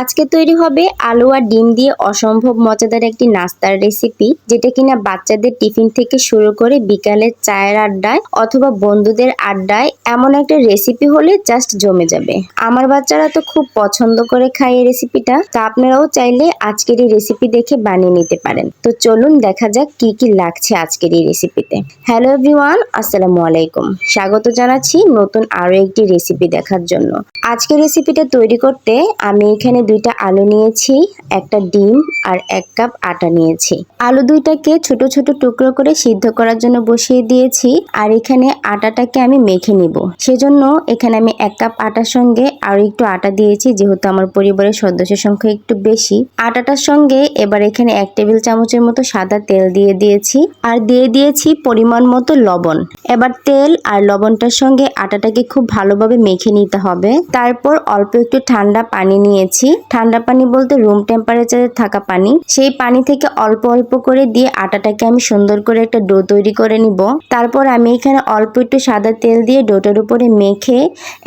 আজকে তৈরি হবে আলু আর ডিম দিয়ে অসম্ভব মজাদার একটি নাস্তার রেসিপি যেটা কিনা বাচ্চাদের টিফিন থেকে শুরু করে বিকালের চায়ের আড্ডায় অথবা বন্ধুদের আড্ডায় এমন একটা রেসিপি হলে জাস্ট জমে যাবে। আমার বাচ্চারা তো খুব পছন্দ করে খায় এই রেসিপিটা তা আপনারাও চাইলে আজকের এই রেসিপি দেখে বানিয়ে নিতে পারেন। তো চলুন দেখা যাক কি কি লাগছে আজকের এই রেসিপিতে হ্যালো এভরিওয়ান আসসালামু আলাইকুম। স্বাগত জানাচ্ছি নতুন আরও একটি রেসিপি দেখার জন্য। আজকের রেসিপিটা তৈরি করতে আমি এখানে দুইটা আলু নিয়েছি, একটা ডিম আর এক কাপ আটা নিয়েছি। আলু দুইটাকে ছোট ছোট টুকরো করে সিদ্ধ করার জন্য বসিয়ে দিয়েছি আর এখানে আটাটাকে আমি মেখে নিব। সেজন্য এখানে আমি এক কাপ আটার সঙ্গে আরও একটু আটা দিয়েছি, যেহেতু আমার পরিবারের সদস্যের সংখ্যা একটু বেশি। আটাটার সঙ্গে এবার এখানে এক টেবিল চামচের মতো সাদা তেল দিয়ে দিয়েছি আর দিয়ে দিয়েছি পরিমাণ মতো লবণ। এবার তেল আর লবণটার সঙ্গে আটাটাকে খুব ভালোভাবে মেখে নিতে হবে। তারপর অল্প একটু ঠান্ডা পানি নিয়েছি। ঠান্ডা পানি বলতে রুম টেম্পারেচারে থাকা পানি। সেই পানি থেকে অল্প অল্প করে দিয়ে আটাটাকে আমি সুন্দর করে একটা ডো তৈরি করে নিব। তারপর আমি এখানে অল্প একটু সাদা তেল দিয়ে ডোটার উপরে মেখে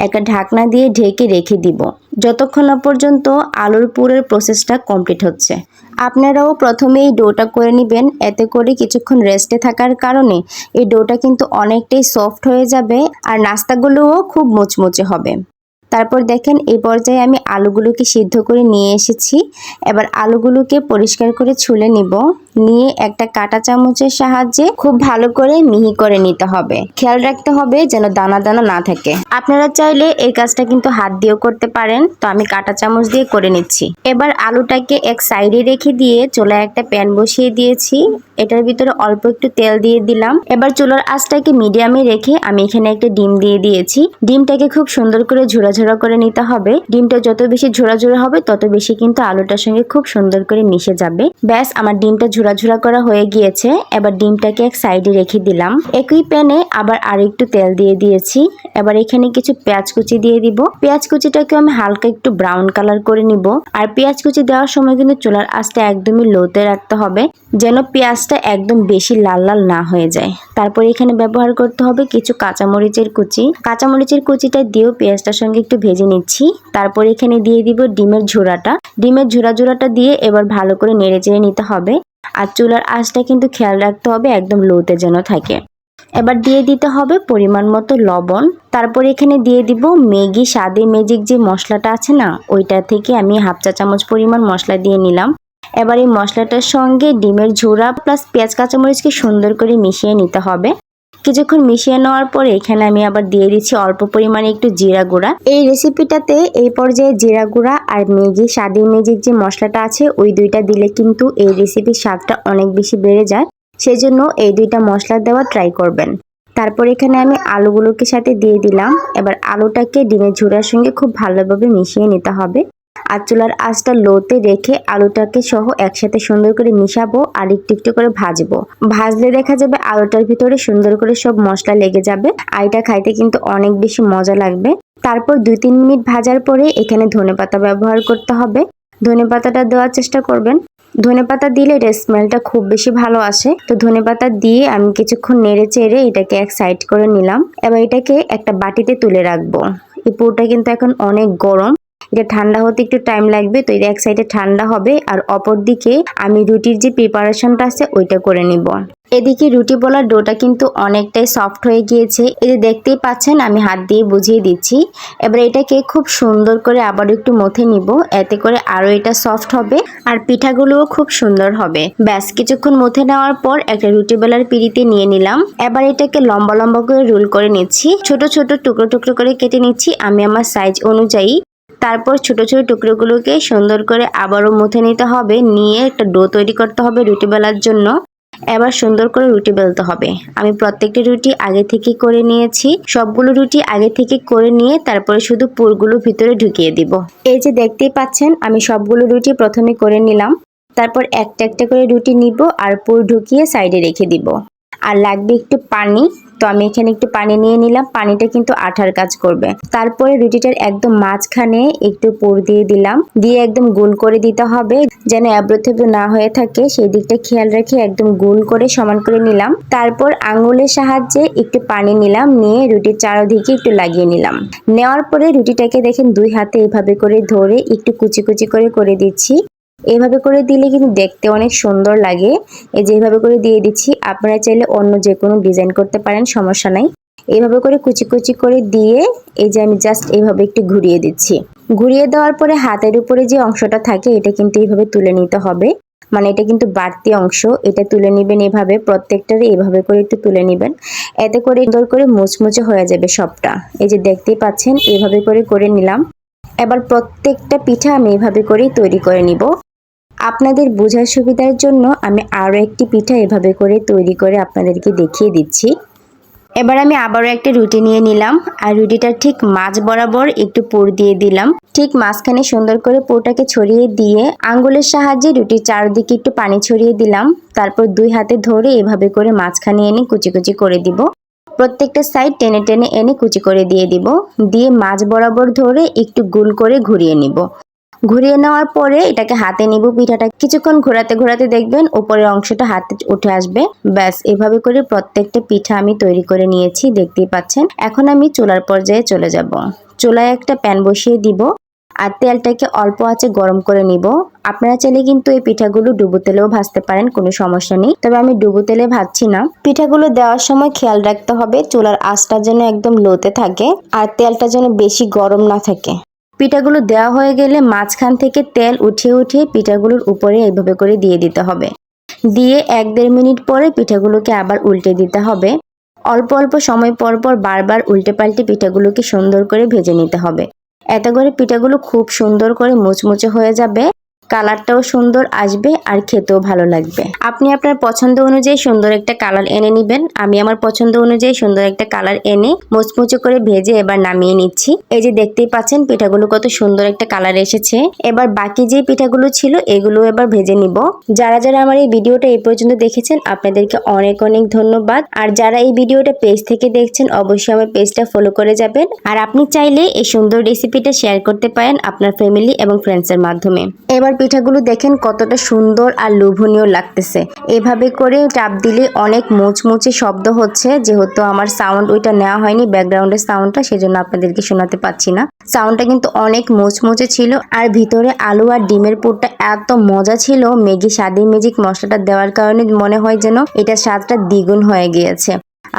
একটা ঢাকনা দিয়ে ঢেকে রেখে দিব। যতক্ষণ না পর্যন্ত আলুর পুরের প্রসেসটা কমপ্লিট হচ্ছে। আপনারাও প্রথমে এই ডোটা করে নেবেন। এতে করে কিছুক্ষণ রেস্টে থাকার কারণে এই ডোটা কিন্তু অনেকটাই সফট হয়ে যাবে আর নাস্তাগুলোও খুব মুচমুচে হবে। তারপর দেখেন এই পর্যায়ে আমি আলুগুলোকে সিদ্ধ করে নিয়ে এসেছি। এবার আলুগুলোকে পরিষ্কার করে ছুলে নিব। নিয়ে একটা কাঁটা চামচের সাহায্যে খুব ভালো করে মিহি করে নিতে হবে। খেয়াল রাখতে হবে যেন দানা দানা না থাকে। আপনারা চাইলে এই কাজটা কিন্তু হাত দিয়েও করতে পারেন। তো আমি কাঁটা চামচ দিয়ে করে নিচ্ছি। এবার আলুটাকে এক সাইডে রেখে দিয়ে চুলায় একটা প্যান বসিয়ে দিয়েছি। এটার ভিতরে অল্প একটু তেল দিয়ে দিলাম। এবার চুলার আঁচটাকে মিডিয়ামে রেখে আমি এখানে একটা ডিম দিয়ে দিয়েছি। ডিমটাকে খুব সুন্দর করে ঝোড়া ঝোড়া করে নিতে হবে। ডিমটা যত বেশি ঝোড়া ঝোড়া হবে, তত বেশি কিন্তু আলুটার সঙ্গে খুব সুন্দর করে মিশে যাবে। ব্যাস, আমার ডিমটা ঝোড়া ঝোড়া করা হয়ে গিয়েছে। এবার ডিমটাকে এক সাইডে রেখে দিলাম। একই প্যানে আবার আর একটু তেল দিয়ে দিয়েছি। এবার এখানে কিছু পেঁয়াজ কুচি দিয়ে দিব। পেঁয়াজ কুচিটাকে আমি হালকা একটু ব্রাউন কালার করে নিব। আর পেঁয়াজ কুচি দেওয়ার সময় কিন্তু চুলার আঁচটা একদমই লোতে রাখতে হবে, যেন পেঁয়াজটা একদম বেশি লাল লাল না হয়ে যায়। তারপর এখানে ব্যবহার করতে হবে কিছু কাঁচামরিচের কুচি। কাঁচামরিচের কুচিটা দিয়েও পেঁয়াজটার সঙ্গে ভেজে নিচ্ছি। তারপর এখানে দিয়ে দিব ডিমের ঝোড়াটা। ডিমের ঝোড়া ঝোড়াটা দিয়ে এবার ভালো করে নেড়ে চেড়ে নিতে হবে। আর চুলার আঁচটা কিন্তু খেয়াল রাখতে হবে, একদম লোতে যেন থাকে। এবার দিয়ে দিতে হবে পরিমাণ মতো লবণ। তারপর এখানে দিয়ে দিব ম্যাগি স্বাদে ম্যাজিক যে মশলাটা আছে না, ওইটা থেকে আমি হাফ চা চামচ পরিমাণ মশলা দিয়ে নিলাম। এবার এই মশলাটার সঙ্গে ডিমের ঝোড়া প্লাস পেঁয়াজ কাঁচামরিচকে সুন্দর করে মিশিয়ে নিতে হবে। কিছুক্ষণ মিশিয়ে নেওয়ার পরে এখানে আমি আবার দিয়ে দিচ্ছি অল্প পরিমাণে একটু জিরা গুঁড়া। এই রেসিপিটাতে এই পর্যায়ে জিরা গুঁড়া আর ম্যাগি, স্বাদী ম্যাজিক যে মশলাটা আছে, ওই দুইটা দিলে কিন্তু এই রেসিপির স্বাদটা অনেক বেশি বেড়ে যায়। সেজন্য এই দুইটা মশলা দেওয়া ট্রাই করবেন। তারপর এখানে আমি আলুগুলোকে সাথে দিয়ে দিলাম। এবার আলুটাকে ডিমের ঝুড়ার সঙ্গে খুব ভালোভাবে মিশিয়ে নিতে হবে। আর চুলার আঁচটা লোতে রেখে আলুটাকে সহ একসাথে সুন্দর করে মিশাবো আর একটু একটু করে ভাজবো। ভাজলে দেখা যাবে আলুটার ভিতরে সুন্দর করে সব মশলা লেগে যাবে আর এটা খাইতে কিন্তু অনেক বেশি মজা লাগবে। তারপর দুই তিন মিনিট ভাজার পরে এখানে ধনেপাতা ব্যবহার করতে হবে। ধনেপাতাটা দেওয়ার চেষ্টা করবেন। ধনেপাতা দিলে এর স্মেলটা খুব বেশি ভালো আসে। তো ধনেপাতা দিয়ে আমি কিছুক্ষণ নেড়ে চেড়ে এটাকে এক সাইড করে নিলাম। এবার এটাকে একটা বাটিতে তুলে রাখব। এই পুরোটা কিন্তু এখন অনেক গরম। এটা ঠান্ডা হতে একটু টাইম লাগবে, তো এটা এক সাইডে ঠান্ডা হবে আর অপর দিকে আমি রুটির যে প্রিপারেশনটা আছে ওইটা করে নিব। এদিকে রুটি বলার ডোটা কিন্তু অনেকটাই সফট হয়ে গিয়েছে। যে দেখতেই পাচ্ছেন, আমি হাত দিয়ে বুঝিয়ে দিচ্ছি। এবার এটাকে খুব সুন্দর করে আবার একটু মথে নিব, এতে করে আরও এটা সফট হবে আর পিঠাগুলোও খুব সুন্দর হবে। ব্যাস, কিছুক্ষণ মথে নেওয়ার পর একটা রুটি বেলার পিড়িতে নিয়ে নিলাম। এবার এটাকে লম্বা লম্বা করে রোল করে নিচ্ছি। ছোট ছোট টুকরো টুকরো করে কেটে নিচ্ছি। আমি আমার সাইজ অনুযায়ী তারপর ছোট ছোট টুকরোগুলোকে সুন্দর করে আবারও মুথে নিতে হবে। নিয়ে একটা ডো তৈরি করতে হবে রুটি বেলার জন্য। এবার সুন্দর করে রুটি বেলতে হবে। আমি প্রত্যেকটা রুটি আগে থেকে করে নিয়েছি। সবগুলো রুটি আগে থেকে করে নিয়ে তারপরে শুধু পুরগুলো ভিতরে ঢুকিয়ে দিব। এই যে দেখতেই পাচ্ছেন, আমি সবগুলো রুটি প্রথমে করে নিলাম। তারপর একটা একটা করে রুটি নিব আর পুর ঢুকিয়ে সাইডে রেখে দিব। আর লাগবে একটু পানি। তো আমি এখানে একটু পানি নিয়ে নিলাম। পানিটা কিন্তু আঠার কাজ করবে। তারপরে রুটিটার একদম মাঝখানে একটু পুর দিয়ে দিলাম। দিয়ে একদম গোল করে দিতে হবে যেন থেবড়ো না হয়ে থাকে। সেই দিকটা খেয়াল রেখে একদম গোল করে সমান করে নিলাম। তারপর আঙুলের সাহায্যে একটু পানি নিলাম। নিয়ে রুটির চারদিকে একটু লাগিয়ে নিলাম। নেওয়ার পরে রুটিটাকে দেখেন দুই হাতে এইভাবে করে ধরে একটু কুচি কুচি করে করে দিচ্ছি। এভাবে করে দিলে কিন্তু দেখতে অনেক সুন্দর লাগে। এই যে এইভাবে করে দিয়ে দিচ্ছি, আপনারা চাইলে অন্য যে কোনো ডিজাইন করতে পারেন, সমস্যা নাই। এইভাবে করে কুচি কুচি করে দিয়ে এই যে আমি জাস্ট এইভাবে একটু ঘুরিয়ে দিচ্ছি। ঘুরিয়ে দেওয়ার পরে হাতের উপরে যে অংশটা থাকে, এটা কিন্তু এইভাবে তুলে নিতে হবে। মানে এটা কিন্তু বাড়তি অংশ, এটা তুলে নেবেন এভাবে প্রত্যেকটারে এভাবে করে একটু তুলে নেবেন। এতে করে সুন্দর করে মুচমুচে হয়ে যাবে সবটা। এই যে দেখতেই পাচ্ছেন, এভাবে করে করে নিলাম। এবার প্রত্যেকটা পিঠা আমি এভাবে করেই তৈরি করে নিব। আপনাদের বোঝার সুবিধার জন্য আমি আরও একটি পিঠা এভাবে করে তৈরি করে আপনাদেরকে দেখিয়ে দিচ্ছি। এবার আমি আবারও একটা রুটি নিয়ে নিলাম। আর রুটিটা ঠিক মাঝ বরাবর একটু পুর দিয়ে দিলাম। ঠিক মাঝখানে সুন্দর করে পুরটাকে ছড়িয়ে দিয়ে আঙ্গুলের সাহায্যে রুটির চারদিকে একটু পানি ছড়িয়ে দিলাম। তারপর দুই হাতে ধরে এভাবে করে মাঝখানে এনে কুচি কুচি করে দিব। প্রত্যেকটা সাইড টেনে টেনে এনে কুচি করে দিয়ে দিব। দিয়ে মাছ বরাবর ধরে একটু গোল করে ঘুরিয়ে নিব। ঘুরিয়ে নেওয়ার পরে এটাকে হাতে নিব পিঠাটা। কিছুক্ষণ ঘোরাতে ঘোরাতে দেখবেন উপরের অংশটা হাতে উঠে আসবে। ব্যাস, এভাবে করে প্রত্যেকটা পিঠা আমি তৈরি করে নিয়েছি, দেখতেই পাচ্ছেন। এখন আমি চুলার পর্যায়ে চলে যাব। চুলায় একটা প্যান বসিয়ে দিব আর তেলটাকে অল্প আঁচে গরম করে নিব। আপনারা চাইলে কিন্তু এই পিঠাগুলো ডুবো তেলেও ভাজতে পারেন, কোনো সমস্যা নেই। তবে আমি ডুবো তেলে ভাজছি না। পিঠাগুলো দেওয়ার সময় খেয়াল রাখতে হবে, চুলার আঁচটা যেন একদম লোতে থাকে আর তেলটা যেন বেশি গরম না থাকে। পিঠাগুলো দেওয়া হয়ে গেলে মাঝখান থেকে তেল উঠিয়ে উঠিয়ে পিঠাগুলোর উপরে এইভাবে করে দিয়ে দিতে হবে। দিয়ে এক দেড় মিনিট পরে পিঠাগুলোকে আবার উল্টে দিতে হবে। অল্প অল্প সময় পর পর বারবার উল্টে পাল্টে পিঠাগুলোকে সুন্দর করে ভেজে নিতে হবে। এত করে পিঠাগুলো খুব সুন্দর করে মুচমুচে হয়ে যাবে। কালারটাও সুন্দর আসবে আর খেতেও ভালো লাগবে। আপনি আপনার পছন্দ অনুযায়ী সুন্দর একটা কালার এনে নেবেন। আমি আমার পছন্দ অনুযায়ী সুন্দর একটা কালার এনে মুচমুচে করে ভেজে এবার নামিয়ে নিচ্ছি। এই যে দেখতেই পাচ্ছেন, পিঠাগুলো কত সুন্দর একটা কালার এসেছে। এবার বাকি যে পিঠাগুলো ছিল, এগুলো এবার ভেজে নিব। যারা যারা আমার এই ভিডিওটা এই পর্যন্ত দেখেছেন, আপনাদেরকে অনেক অনেক ধন্যবাদ। আর যারা এই ভিডিওটা পেজ থেকে দেখছেন, অবশ্যই আমার পেজটা ফলো করে যাবেন। আর আপনি চাইলে এই সুন্দর রেসিপিটা শেয়ার করতে পারেন আপনার ফ্যামিলি এবং ফ্রেন্ডসের মাধ্যমে। এবার পিঠাগুলো দেখেন কতটা সুন্দর আর লোভনীয় লাগতেছে। এভাবে করে চাপ দিলে অনেক মুচমুচে শব্দ হচ্ছে, যেহেতু আমার সাউন্ড ওইটা নেওয়া হয়নি ব্যাকগ্রাউন্ডের সাউন্ডটা সেজন্য আপনাদেরকে শোনাতে পাচ্ছি না। সাউন্ডটা কিন্তু অনেক মুচমুচে ছিল, আর ভিতরে আলু আর ডিমের পুরটা এত মজা ছিল, ম্যাগি স্বাদী ম্যাজিক মশলাটা দেওয়ার কারণে মনে হয় যেন এটা স্বাদটা দ্বিগুণ হয়ে গিয়েছে।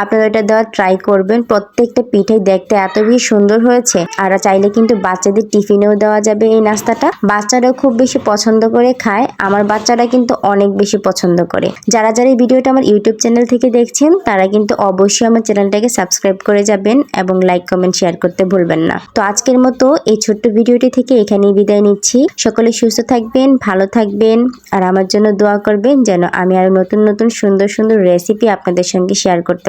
আপনারা এটা দেওয়ার ট্রাই করবেন। প্রত্যেকটা পিঠে দেখতে এত বেশি সুন্দর হয়েছে। আর চাইলে কিন্তু বাচ্চাদের টিফিনেও দেওয়া যাবে এই নাস্তাটা। বাচ্চারাও খুব বেশি পছন্দ করে খায়। আমার বাচ্চারা কিন্তু অনেক বেশি পছন্দ করে। যারা যারা এই ভিডিওটা আমার ইউটিউব চ্যানেল থেকে দেখছেন, তারা কিন্তু অবশ্যই আমার চ্যানেলটাকে সাবস্ক্রাইব করে যাবেন এবং লাইক কমেন্ট শেয়ার করতে ভুলবেন না। তো আজকের মতো এই ছোট্ট ভিডিওটি থেকে এখানেই বিদায় নিচ্ছি। সকলে সুস্থ থাকবেন, ভালো থাকবেন আর আমার জন্য দোয়া করবেন যেন আমি আরও নতুন নতুন, সুন্দর সুন্দর রেসিপি আপনাদের সঙ্গে শেয়ার করতে